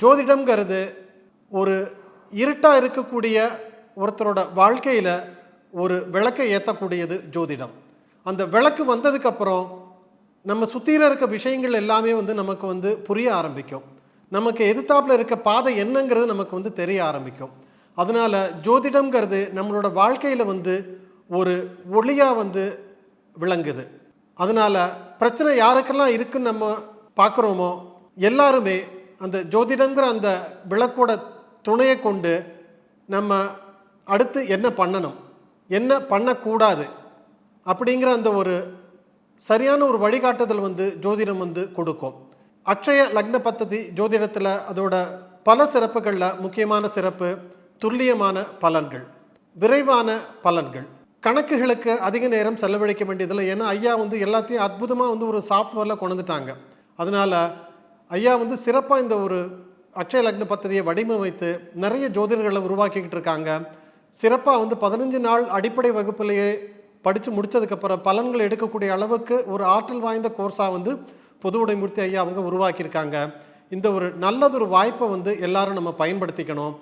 ஜோதிடம்ங்கிறது ஒரு இருட்டாக இருக்கக்கூடிய ஒருத்தரோட வாழ்க்கையில் ஒரு விளக்கை ஏற்றக்கூடியது ஜோதிடம். அந்த விளக்கு வந்ததுக்கப்புறம் நம்ம சுற்றியில் இருக்க விஷயங்கள் எல்லாமே வந்து நமக்கு வந்து புரிய ஆரம்பிக்கும். நமக்கு எதிர்த்தாப்புல இருக்க பாதை என்னங்கிறது நமக்கு வந்து தெரிய ஆரம்பிக்கும். அதனால ஜோதிடம்ங்கிறது நம்மளோட வாழ்க்கையில் வந்து ஒரு ஒளியாக வந்து விளங்குது. அதனால பிரச்சனை யாருக்கெல்லாம் இருக்குன்னு நம்ம பார்க்குறோமோ எல்லாருமே அந்த ஜோதிடங்கிற அந்த விளக்கோட துணையை கொண்டு நம்ம அடுத்து என்ன பண்ணணும்? என்ன பண்ணக்கூடாது? அப்படிங்கிற அந்த ஒரு சரியான ஒரு வழிகாட்டுதல் வந்து ஜோதிடம் வந்து கொடுக்கும். அக்ஷய லக்ன பத்ததி ஜோதிடத்தில் அதோட பல சிறப்புகளில் முக்கியமான சிறப்பு துல்லியமான பலன்கள் விரைவான பலன்கள். கணக்குகளுக்கு அதிக நேரம் செலவழிக்க வேண்டியதில்லை. ஏன்னா ஐயா வந்து எல்லாத்தையும் அற்புதமாக வந்து ஒரு சாஃப்ட்வேரில் கொண்டுட்டாங்க அதனால் ஐயா வந்து சிறப்பாக இந்த ஒரு அக்ஷய லக்ன பத்ததியை வடிவமைத்து நிறைய ஜோதிடர்களை உருவாக்கிக்கிட்டு இருக்காங்க. சிறப்பாக வந்து பதினஞ்சு நாள் அடிப்படை வகுப்புலேயே படித்து முடித்ததுக்கப்புறம் பலன்கள் எடுக்கக்கூடிய அளவுக்கு ஒரு ஆற்றல் வாய்ந்த கோர்ஸாக வந்து பொது உடைமூர்த்தி ஐயா அவங்க உருவாக்கியிருக்காங்க. இந்த ஒரு நல்லதொரு வாய்ப்பை வந்து எல்லாரும் நம்ம பயன்படுத்திக்கணும்.